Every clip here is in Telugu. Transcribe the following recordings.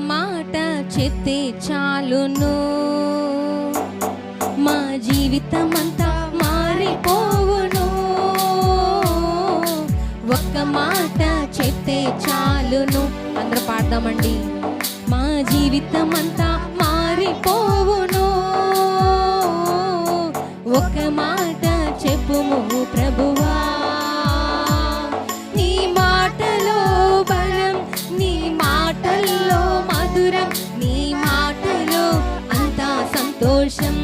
మాట చెప్తే చాలును. మా జీవితం అంతా మారిపోవును. ఒక్క మాట చెప్తే చాలును. అందరూ పాడదామండి. మా జీవితం అంతా మారిపోవును. మధురం నీ మాటలో అంతా సంతోషం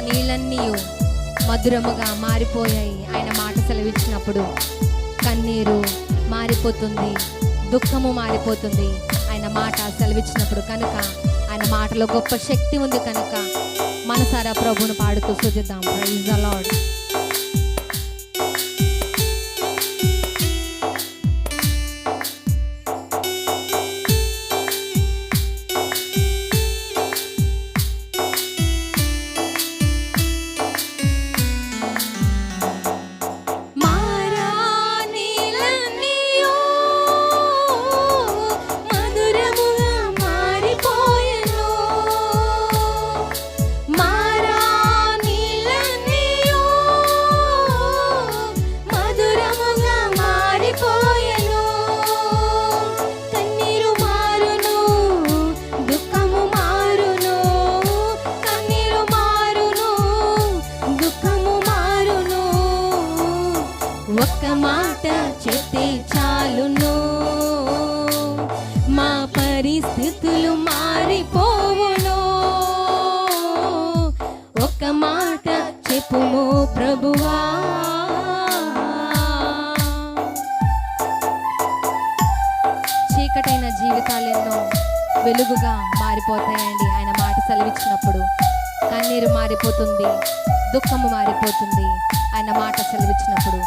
నీళ్ళన్నీ మధురముగా మారిపోయాయి. ఆయన మాట సెలవిచ్చినప్పుడు కన్నీరు మారిపోతుంది దుఃఖము మారిపోతుంది. ఆయన మాట సెలవిచ్చినప్పుడు కనుక ఆయన మాటలో గొప్ప శక్తి ఉంది కనుక మనసారా ప్రభును పాడుతూ సుజిద్దాం ప్రైజ్ ద లార్డ్ మారిపోవును. ఒక్క మాట చెప్పుము ప్రభువా. చీకటైన జీవితాలు ఎన్నో వెలుగుగా మారిపోతాయండి ఆయన మాట సెలవిచ్చినప్పుడు. కన్నీరు మారిపోతుంది దుఃఖము మారిపోతుంది ఆయన మాట సెలవిచ్చినప్పుడు.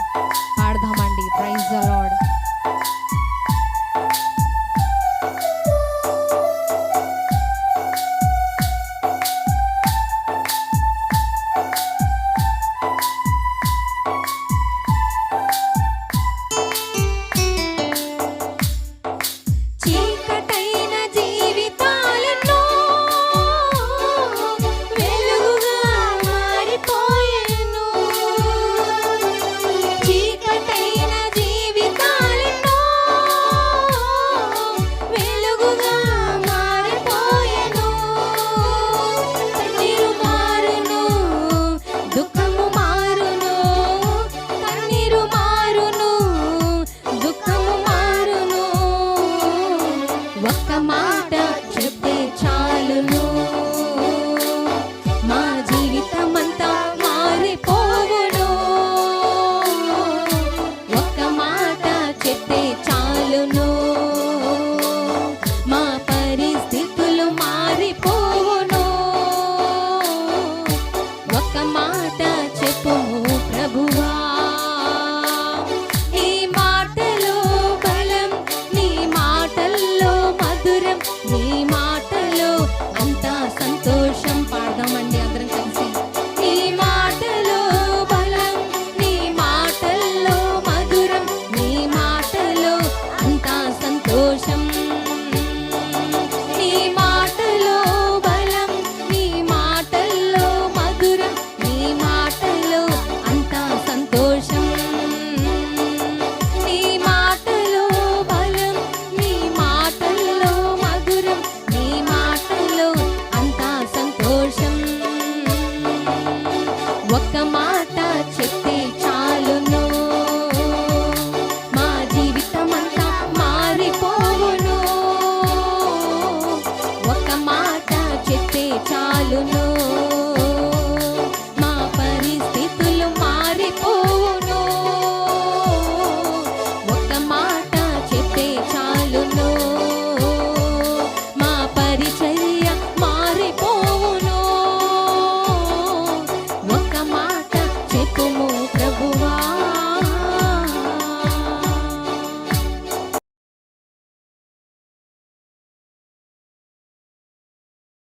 మారిపో touch it. como